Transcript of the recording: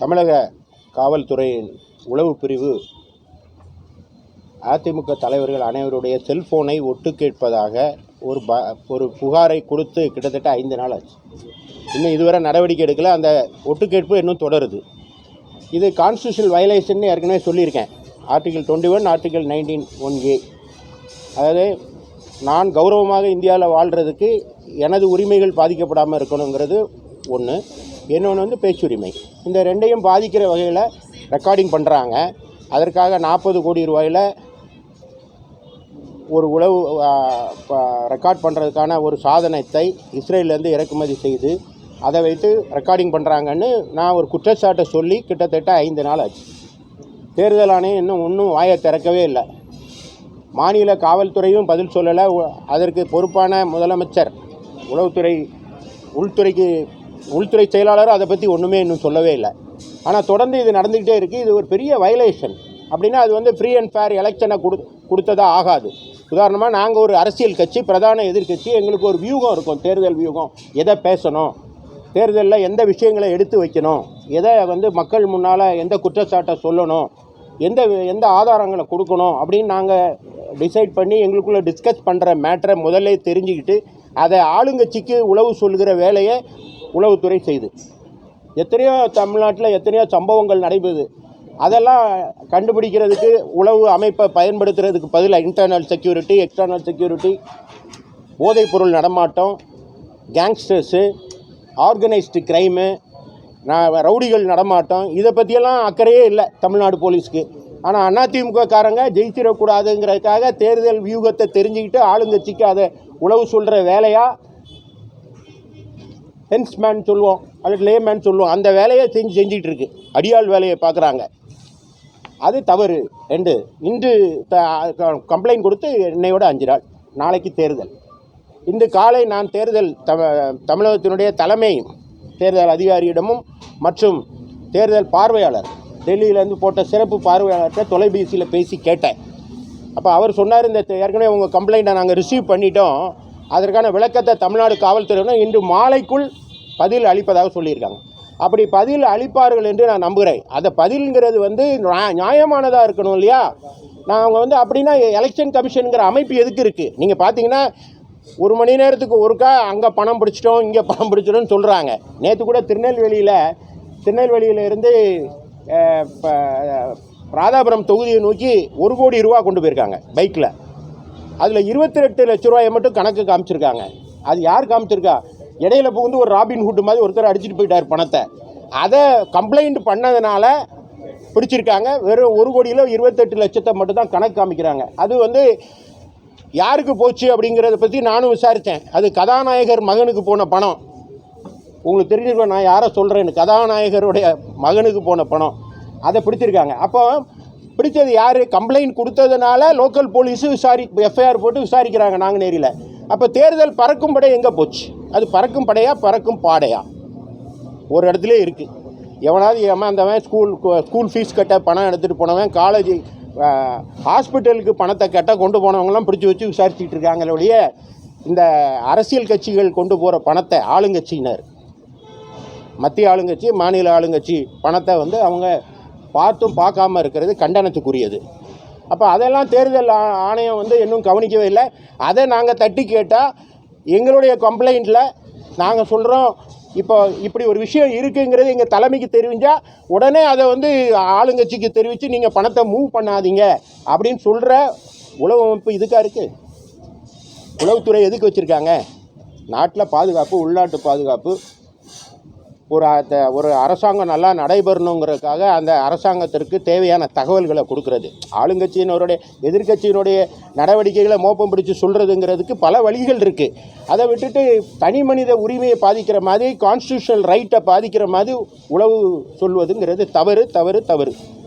தமிழக காவல்துறையின் உளவு பிரிவு அதிமுக தலைவர்கள் அனைவருடைய செல்ஃபோனை ஒட்டு கேட்பதாக ஒரு ப ஒரு புகாரை கொடுத்து கிட்டத்தட்ட ஐந்து நாள் ஆச்சு. இன்னும் இதுவரை நடவடிக்கை எடுக்கல. அந்த ஒட்டுக்கேட்பு இன்னும் தொடருது. இது கான்ஸ்டியூஷனல் வயலேஷன் ஏற்கனவே சொல்லியிருக்கேன். Article twenty one article nineteen one A அதாவது நான் கௌரவமாக இந்தியாவில் வாழ்கிறதுக்கு எனது உரிமைகள் பாதிக்கப்படாமல் இருக்கணுங்கிறது ஒன்று இன்னொன்று வந்து பேச்சுரிமை. இந்த ரெண்டையும் பாதிக்கிற வகையில் ரெக்கார்டிங் பண்ணுறாங்க அதற்காக நாற்பது கோடி ரூபாயில் ஒரு உளவு ரெக்கார்ட் பண்ணுறதுக்கான ஒரு சாதனத்தை இஸ்ரேலேருந்து இறக்குமதி செய்து அதை வைத்து ரெக்கார்டிங் பண்ணுறாங்கன்னு நான் ஒரு குற்றச்சாட்டை சொல்லி கிட்டத்தட்ட ஐந்து நாள் ஆச்சு. தேர்தல் ஆணையம் இன்னும் ஒன்றும் வாயை திறக்கவே இல்லை. மாநில காவல்துறையும் பதில் சொல்லலை. அதற்கு பொறுப்பான முதலமைச்சர் உளவுத்துறை உள்துறைக்கு உள்துறை செயலாளர் அதை பற்றி ஒன்றுமே இன்னும் சொல்லவே இல்லை. ஆனால் தொடர்ந்து இது நடந்துக்கிட்டே இருக்குது இது ஒரு பெரிய வயலேஷன் அப்படின்னா அது வந்து ஃப்ரீ அண்ட் ஃபேர் எலெக்ஷனை கொடு கொடுத்ததா ஆகாது. உதாரணமாக நாங்கள் ஒரு அரசியல் கட்சி பிரதான எதிர்க்கட்சி எங்களுக்கு ஒரு வியூகம் இருக்கும். தேர்தல் வியூகம். எதை பேசணும்? தேர்தலில் எந்த விஷயங்களை எடுத்து வைக்கணும்? எதை வந்து மக்கள் முன்னால் எந்த குற்றச்சாட்டை சொல்லணும்? எந்த எந்த ஆதாரங்களை கொடுக்கணும்? அப்படின்னு நாங்கள் டிசைட் பண்ணி எங்களுக்குள்ளே டிஸ்கஸ் பண்ணுற மேட்டரை முதல்ல தெரிஞ்சுக்கிட்டு அதை ஆளுங்கட்சிக்கு உளவு சொல்கிற வேலையை உளவுத்துறை செய்து. எத்தனையோ தமிழ்நாட்டில் எத்தனையோ சம்பவங்கள் நடைபெறுது. அதெல்லாம் கண்டுபிடிக்கிறதுக்கு உளவு அமைப்பை பயன்படுத்துறதுக்கு பதிலாக இன்டர்னல் செக்யூரிட்டி எக்ஸ்டர்னல் செக்யூரிட்டி போதைப்பொருள் நடமாட்டம் கேங்ஸ்டர்ஸு ஆர்கனைஸ்டு க்ரைமு நான் ரவுடிகள் நடமாட்டம் இதை பற்றியெல்லாம் அக்கறையே இல்லை தமிழ்நாடு போலீஸ்க்கு. ஆனால் அதிமுக காரங்க ஜெயிச்சிடக்கூடாதுங்கிறதுக்காக தேர்தல் வியூகத்தை தெரிஞ்சுக்கிட்டு ஆளுங்கட்சிக்கு அதை உளவு சொல்கிற வேலையாக ஹென்ஸ்மேன் சொல்லுவோம். அல்லது லேமேன் சொல்லுவோம். அந்த வேலையை செஞ்சு செஞ்சிகிட்டு இருக்கு அடியாள் வேலையை பார்க்குறாங்க. அது தவறு. ரெண்டு இன்று கம்ப்ளைண்ட் கொடுத்து என்னையோட அஞ்சு நாள் நாளைக்கு தேர்தல். இன்று காலை நான் தேர்தல் தம தமிழகத்தினுடைய தலைமை தேர்தல் அதிகாரியிடமும் மற்றும் தேர்தல் பார்வையாளர் டெல்லியிலேருந்து போட்ட சிறப்பு பார்வையாளர்கிட்ட தொலைபேசியில் பேசி கேட்டேன். அப்போ அவர் சொன்னார் இந்த ஏற்கனவே உங்கள் கம்ப்ளைண்ட்டை நாங்கள் ரிசீவ் பண்ணிட்டோம். அதற்கான விளக்கத்தை தமிழ்நாடு காவல்துறையினர் இன்று மாலைக்குள் பதில் அளிப்பதாக சொல்லியிருக்காங்க. அப்படி பதில் அளிப்பார்கள் என்று நான் நம்புகிறேன். அந்த பதில்ங்கிறது வந்து நியாயமானதாக இருக்கணும் இல்லையா? நாங்கள் வந்து அப்படின்னா எலெக்ஷன் கமிஷனுங்கிற அமைப்பு எதுக்கு இருக்குது நீங்கள் பார்த்தீங்கன்னா ஒரு மணி நேரத்துக்கு ஒருக்கா அங்கே பணம் பிடிச்சிட்டோம் இங்கே பணம் பிடிச்சிட்டோம்னு சொல்கிறாங்க நேற்று கூட திருநெல்வேலியில் திருநெல்வேலியில் இருந்து ராதாபுரம் தொகுதியை நோக்கி ஒரு கோடி ரூபா கொண்டு போயிருக்காங்க பைக்கில் அதில் இருபத்தி ரெட்டு லட்ச ரூபாயை மட்டும் கணக்கு காமிச்சிருக்காங்க. அது யார் காமிச்சிருக்கா? இடையில புகுந்து ஒரு ராபின் ஹுட் மாதிரி ஒருத்தர் அடிச்சிட்டு போயிட்டார் பணத்தை. அதை கம்ப்ளைண்ட் பண்ணதுனால பிடிச்சிருக்காங்க. வெறும் ஒரு கோடியில் இருபத்தெட்டு லட்சத்தை மட்டும் தான் கணக்கு காமிக்கிறாங்க. அது வந்து யாருக்கு போச்சு அப்படிங்கிறத பற்றி நானும் விசாரித்தேன் அது கதாநாயகர் மகனுக்கு போன பணம். உங்களுக்கு தெரிஞ்சிருக்கோம் நான் யாரை சொல்கிறேன்னு கதாநாயகருடைய மகனுக்கு போன பணம். அதை பிடிச்சிருக்காங்க. அப்போ பிடிச்சது யார்? கம்ப்ளைண்ட் கொடுத்ததுனால லோக்கல் போலீஸு விசாரி எஃப்ஐஆர் போட்டு விசாரிக்கிறாங்க நாங்குநேரியில் அப்போ தேர்தல் பறக்கும் படை எங்கே போச்சு? அது பறக்கும் படையா பறக்கும் பாடையா? ஒரு இடத்துல இருக்குது எவனாவது ஏமாந்தவன் ஸ்கூல் ஸ்கூல் ஃபீஸ் கட்ட பணம் எடுத்துகிட்டு போனவன் காலேஜ் ஹாஸ்பிட்டலுக்கு பணத்தை கட்ட கொண்டு போனவங்களாம் பிடிச்சி வச்சு விசாரிச்சுட்டு இருக்காங்களே இந்த அரசியல் கட்சிகள் கொண்டு போகிற பணத்தை ஆளுங்கட்சியினர் மத்திய ஆளுங்கட்சி மாநில ஆளுங்கட்சி பணத்தை வந்து அவங்க பார்த்தும் பார்க்காம இருக்கிறது கண்டனத்துக்குரியது. அப்போ அதெல்லாம் தேர்தல் ஆணையம் வந்து இன்னும் கவனிக்கவே இல்லை. அதை நாங்கள் தட்டி கேட்டால் எங்களுடைய கம்ப்ளைண்ட்டில் நாங்கள் சொல்கிறோம் இப்போ இப்படி ஒரு விஷயம் இருக்குங்கிறது எங்கள் தலைமைக்கு தெரிவிஞ்சால் உடனே அதை வந்து ஆளுங்கட்சிக்கு தெரிவித்து நீங்கள் பணத்தை மூவ் பண்ணாதீங்க அப்படின்னு சொல்கிற உளவு அமைப்பு இதுக்காக இருக்குது உளவுத்துறை எதுக்கு வச்சுருக்காங்க? நாட்டில் பாதுகாப்பு உள்நாட்டு பாதுகாப்பு ஒரு ஒரு அரசாங்கம் நல்லா நடைபெறணுங்கிறதுக்காக அந்த அரசாங்கத்திற்கு தேவையான தகவல்களை கொடுக்கறது. ஆளுங்கட்சியினருடைய எதிர்க்கட்சியினுடைய நடவடிக்கைகளை மோப்பம் பிடிச்சு சொல்கிறதுங்கிறதுக்கு பல வழிகள் இருக்குது அதை விட்டுட்டு தனி மனித உரிமையை பாதிக்கிற மாதிரி கான்ஸ்டியூஷனல் ரைட்டை பாதிக்கிற மாதிரி உளவு சொல்வதுங்கிறது தவறு தவறு தவறு.